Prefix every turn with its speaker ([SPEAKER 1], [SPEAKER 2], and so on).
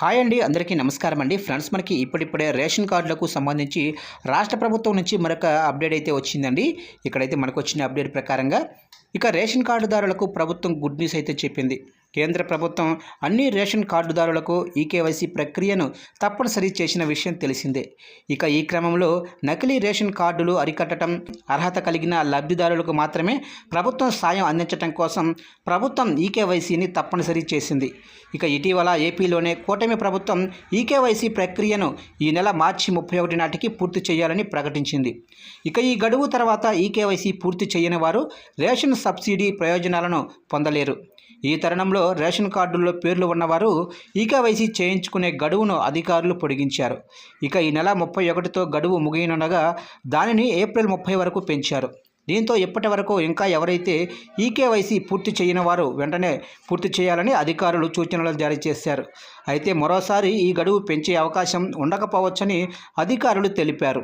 [SPEAKER 1] Hi అండి అందరికీ నమస్కారం అండి. ఫ్రెండ్స్ మనకి ఇప్పుడిప్పుడే రేషన్ కార్డులకు సంబంధించి రాష్ట్ర ప్రభుత్వం నుంచి మరొక అప్డేట్ అయితే వచ్చిందండి. ఇక్కడైతే మనకు వచ్చిన అప్డేట్ ప్రకారంగా ఇక రేషన్ కార్డుదారులకు ప్రభుత్వం గుడ్ న్యూస్ అయితే చెప్పింది. కేంద్ర ప్రభుత్వం అన్ని రేషన్ కార్డుదారులకు ఈకేవైసీ ప్రక్రియను తప్పనిసరి చేసిన విషయం తెలిసిందే. ఇక ఈ క్రమంలో నకిలీ రేషన్ కార్డులు అరికట్టడం అర్హత కలిగిన లబ్ధిదారులకు మాత్రమే ప్రభుత్వం సాయం అందించడం కోసం ప్రభుత్వం ఈకేవైసీని తప్పనిసరి చేసింది. ఇక ఇటీవల ఏపీలోనే కూటమి ప్రభుత్వం ఈకేవైసీ ప్రక్రియను ఈ నెల మార్చి ముప్పై ఒకటి నాటికి పూర్తి చేయాలని ప్రకటించింది. ఇక ఈ గడువు తర్వాత ఈకేవైసీ పూర్తి చేయని వారు రేషన్ సబ్సిడీ ప్రయోజనాలను పొందలేరు. ఈ తరుణంలో రేషన్ కార్డుల్లో పేర్లు ఉన్నవారు ఈకేవైసీ చేయించుకునే గడువును అధికారులు పొడిగించారు. ఇక ఈ నెల ముప్పై ఒకటితో గడువు ముగియనుండగా దానిని ఏప్రిల్ ముప్పై వరకు పెంచారు. దీంతో ఇప్పటి వరకు ఇంకా ఎవరైతే ఈకేవైసీ పూర్తి చేయని వారు వెంటనే పూర్తి చేయాలని అధికారులు సూచనలు జారీ చేశారు. అయితే మరోసారి ఈ గడువు పెంచే అవకాశం ఉండకపోవచ్చని అధికారులు తెలిపారు.